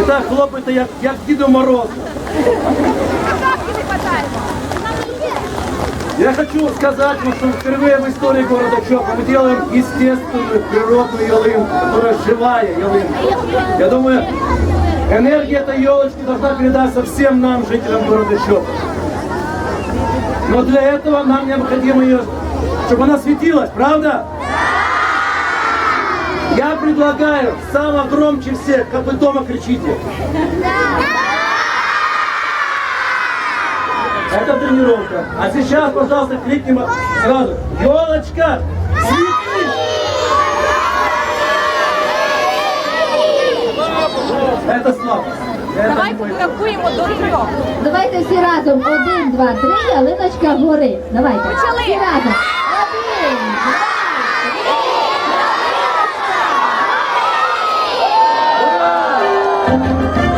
Ви так хлопаєте, як, як Діду Мороз. Я хочу сказать, вам, что впервые в истории города Чопа мы делаем естественную природную ялынку, которая живая ялынка. Я думаю, энергия этой елочки должна передаться всем нам, жителям города Чопа. Но для этого нам необходимо ее, чтобы она светилась, правда? Я предлагаю самое громче всех, как вы дома кричите. Это тренировка. А сейчас, пожалуйста, кликнем сразу. Елочка, цвети! Это слабость. Это не Давайте мой- порахуємо до трьох. Давайте всі разом. Один, два, три, ялиночка гори. Давайте. Почали. Всі разом. Один, Три.